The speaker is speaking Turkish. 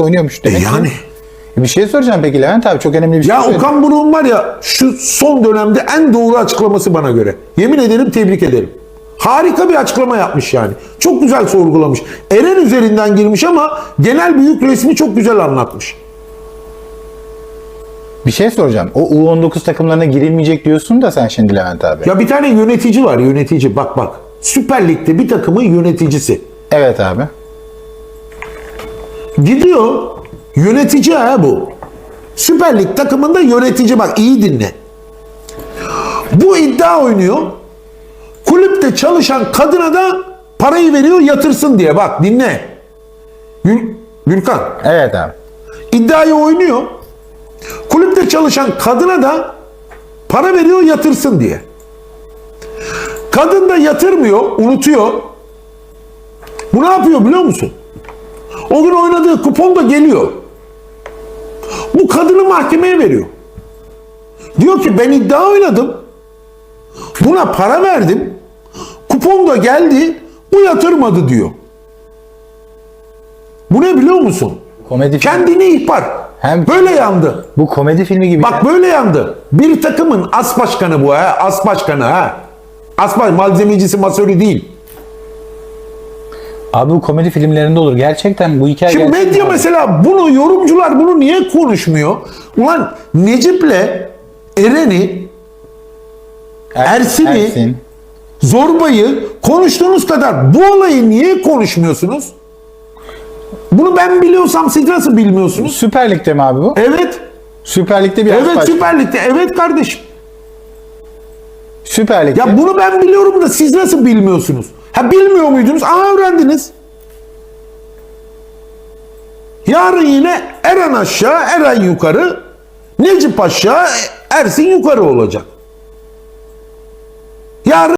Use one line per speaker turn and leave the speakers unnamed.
oynuyormuş
E
demek. ki-
yani.
Bir şey soracağım peki Levent abi çok önemli bir şey
Ya. Okan Buruk'un var ya şu son dönemde en doğru açıklaması bana göre. Yemin ederim tebrik ederim. Harika bir açıklama yapmış yani. Çok güzel sorgulamış. Eren üzerinden girmiş ama genel büyük resmi çok güzel anlatmış.
Bir şey soracağım. O U19 takımlarına girilmeyecek diyorsun da sen şimdi Levent abi.
Ya bir tane yönetici var yönetici bak bak. Süper Lig'de bir takımın yöneticisi.
Evet abi.
Gidiyor yönetici ha bu. Süper Lig takımında yönetici bak iyi dinle. Bu iddia oynuyor. Kulüpte çalışan kadına da parayı veriyor yatırsın diye. Bak dinle. Gül, Gülkan
Evet abi.
iddiayı oynuyor. Kulüpte çalışan kadına da para veriyor yatırsın diye. Kadın da yatırmıyor, unutuyor. Bu ne yapıyor biliyor musun? O gün oynadığı kupon da geliyor. Bu kadını mahkemeye veriyor. Diyor ki ben iddia oynadım. Buna para verdim. Kupon da geldi. Bu yatırmadı diyor. Bu ne biliyor musun?
Komedi filmi.
Kendini ihbar.
Hem-
Böyle yandı.
Bu komedi filmi gibi.
Bak böyle yandı. Bir takımın as başkanı bu ha. As başkanı ha. As baş, malzemecisi masörü değil.
Abi bu komedi filmlerinde olur. Gerçekten bu hikaye
Şimdi
gerçek
medya mesela bunu yorumcular bunu niye konuşmuyor? Ulan Necip'le Eren'i
Er-
Ersin'i-
Ersin.
Zorba'yı konuştuğunuz kadar bu olayı niye konuşmuyorsunuz? Bunu ben biliyorsam siz nasıl bilmiyorsunuz?
Süper Lig'de mi abi bu?
Evet.
Süper Lig'de bir
Evet Süper Lig'de. Evet kardeşim.
Süper Lig'de.
Ya bunu ben biliyorum da siz nasıl bilmiyorsunuz? Ha bilmiyor muydunuz? Aa öğrendiniz. Yarın yine Eren aşağı, Eren yukarı, Necip aşağı, Ersin yukarı olacak. Yarın